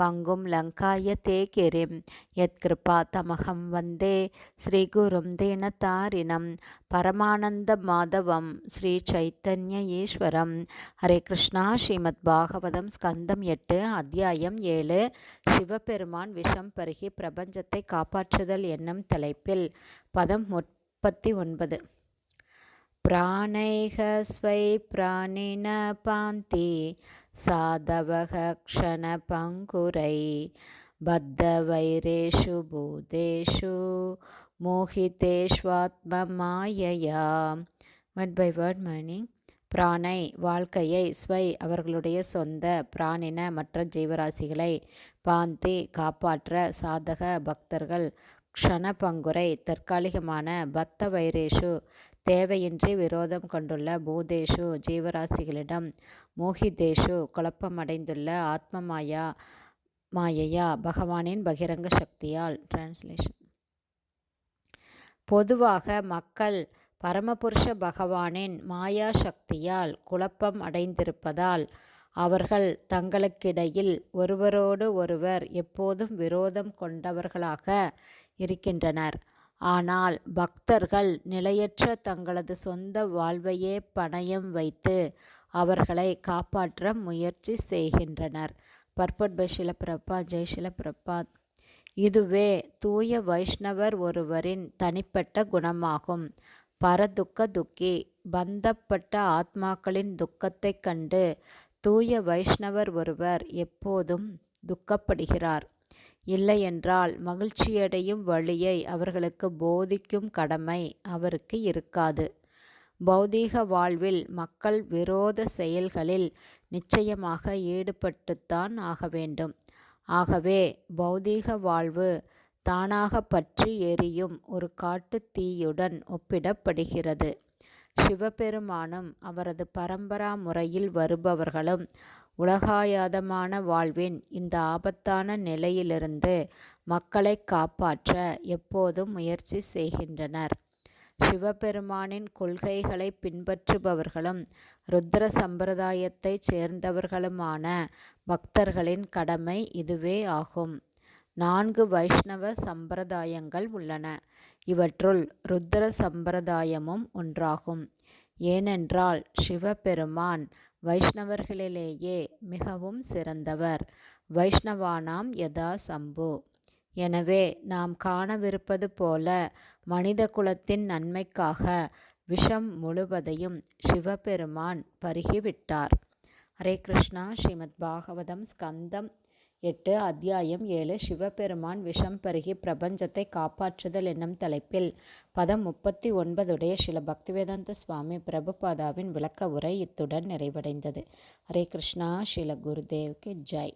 பங்கும் லங்காய தே கிரிம் யத்கிருபா தமகம் வந்தே ஸ்ரீகுரும் தேனதாரிணம் பரமானந்த மாதவம் ஸ்ரீ சைத்தன்ய ஈஸ்வரம். ஹரே கிருஷ்ணா ஸ்ரீமத் பாகவதம் ஸ்கந்தம் எட்டு அத்தியாயம் ஏழு. சிவபெருமான் விஷம் பருகி பிரபஞ்சத்தை காப்பாற்றுதல் என்னும் தலைப்பில் பதம் முப்பத்தி ஒன்பது. प्राणैः स्वै प्राणिन पान्ति साधवः क्षणपङ्कुरै बद्धवैरेषु भूतेषु மோகிதேஷ்வாத்மமாயையா வேர்ட் பை வேர்ட் மீனிங் பிராணை வாழ்க்கையை ஸ்வை அவர்களுடைய சொந்த பிராணின மற்ற ஜீவராசிகளை பாந்தி காப்பாற்ற சாதக பக்தர்கள் க்ஷணபங்குரை தற்காலிகமான பத்த வைரேஷு தேவையின்றி விரோதம் கொண்டுள்ள பூதேஷு ஜீவராசிகளிடம் மோகிதேஷு குழப்பமடைந்துள்ள ஆத்ம மாயா மாயையா பகவானின் பகிரங்க சக்தியால். டிரான்ஸ்லேஷன் பொதுவாக மக்கள் பரமபுருஷ பகவானின் மாயா சக்தியால் குழப்பம் அடைந்திருப்பதால் அவர்கள் தங்களுக்கிடையில் ஒருவரோடு ஒருவர் எப்போதும் விரோதம் கொண்டவர்களாக இருக்கின்றனர். ஆனால் பக்தர்கள் நிலையற்ற தங்களது சொந்த வாழ்வையே பணயம் வைத்து அவர்களை காப்பாற்ற முயற்சி செய்கின்றனர். பர்பட் பை ஷிலப்பிரபா ஜெய் ஷிலப்பிரபாத் இதுவே தூய வைஷ்ணவர் ஒருவரின் தனிப்பட்ட குணமாகும். பரதுக்க துக்கி பந்தப்பட்ட ஆத்மாக்களின் துக்கத்தைக் கண்டு தூய வைஷ்ணவர் ஒருவர் எப்போதும் துக்கப்படுகிறார். இல்லையென்றால் மகிழ்ச்சியடையும் வழியை அவர்களுக்கு போதிக்கும் கடமை அவருக்கு இருக்காது. பௌதீக வாழ்வில் மக்கள் விரோத செயல்களில் நிச்சயமாக ஈடுபட்டுத்தான் ஆக வேண்டும். ஆகவே பௌதீக வாழ்வு தானாக பற்றி எரியும் ஒரு காட்டு தீயுடன் ஒப்பிடப்படுகிறது. சிவபெருமானும் அவரது பரம்பரா முறையில் வருபவர்களும் உலகாயாதமான வாழ்வின் இந்த ஆபத்தான நிலையிலிருந்து மக்களை காப்பாற்ற எப்போதும் முயற்சி செய்கின்றனர். சிவபெருமானின் கொள்கைகளை பின்பற்றுபவர்களும் ருத்ர சம்பிரதாயத்தைச் சேர்ந்தவர்களுமான பக்தர்களின் கடமை இதுவே ஆகும். நான்கு வைஷ்ணவ சம்பிரதாயங்கள் உள்ளன. இவற்றுள் ருத்ர சம்பிரதாயமும் ஒன்றாகும். ஏனென்றால் சிவபெருமான் வைஷ்ணவர்களிலேயே மிகவும் சிறந்தவர். வைஷ்ணவானாம் யதா சம்பு. எனவே நாம் காணவிருப்பது போல மனித குலத்தின் நன்மைக்காக விஷம் முழுவதையும் சிவபெருமான் பருகிவிட்டார். ஹரே கிருஷ்ணா. ஸ்ரீமத் பாகவதம் ஸ்கந்தம் எட்டு அத்தியாயம் ஏழு சிவபெருமான் விஷம் பருகி பிரபஞ்சத்தை காப்பாற்றுதல் என்னும் தலைப்பில் பதம் முப்பத்தி ஒன்பதுடைய சில பக்திவேதாந்த சுவாமி பிரபுபாதாவின் விளக்க உரை இத்துடன் நிறைவடைந்தது. ஹரே கிருஷ்ணா ஸ்ரீல குருதேவ்க்கு ஜெய்.